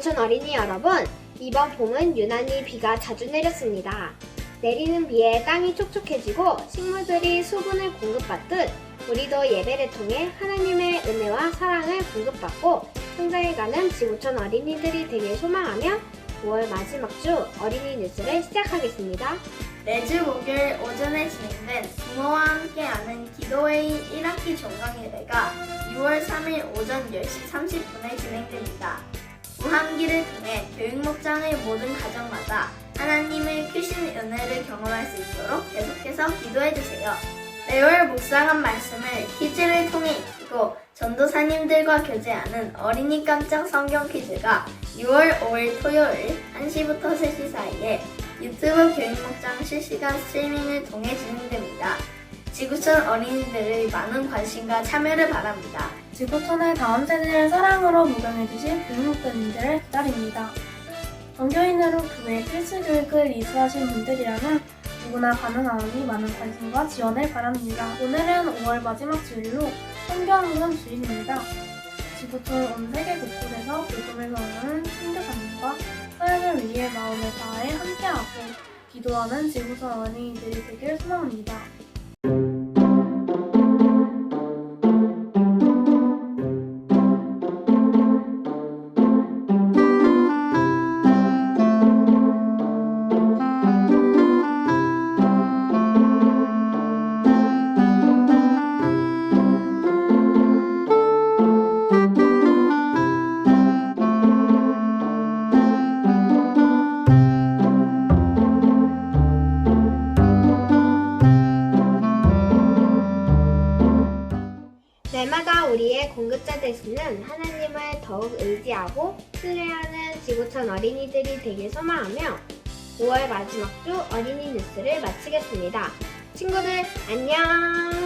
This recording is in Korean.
지구촌 어린이 여러분, 이번 봄은 유난히 비가 자주 내렸습니다. 내리는 비에 땅이 촉촉해지고 식물들이 수분을 공급받듯 우리도 예배를 통해 하나님의 은혜와 사랑을 공급받고 성장해가는 지구촌 어린이들이 되길 소망하며 5월 마지막 주 어린이 뉴스를 시작하겠습니다. 매주 목요일 오전에 진행된 부모와 함께하는 기도회의 1학기 종강예배가 6월 3일 오전 10시 30분에 진행됩니다. 무함기를 통해 교육목장의 모든 가정마다 하나님의 크신 은혜를 경험할 수 있도록 계속해서 기도해주세요. 매월 묵상한 말씀을 퀴즈를 통해 익히고 전도사님들과 교제하는 어린이 깜짝 성경 퀴즈가 6월 5일 토요일 1시부터 3시 사이에 유튜브 교육목장 실시간 스트리밍을 통해 진행됩니다. 지구촌 어린이들의 많은 관심과 참여를 바랍니다. 지구촌의 다음 세대를 사랑으로 모병해주신 교육목사님들을 기다립니다. 전교인으로 교회 필수 교육을 이수하신 분들이라면 누구나 가능하오니 많은 관심과 지원을 바랍니다. 오늘은 5월 마지막 주일로 성경학원 주일입니다. 지구촌 온 세계 곳곳에서 복음을 전하는 친교사님과 사역을 위해 마음을 다해 함께하고 기도하는 지구촌 어린이들이 되길 소망합니다. 날마다 우리의 공급자 되시는 하나님을 더욱 의지하고 신뢰하는 지구촌 어린이들이 되길 소망하며 5월 마지막 주 어린이 뉴스를 마치겠습니다. 친구들 안녕!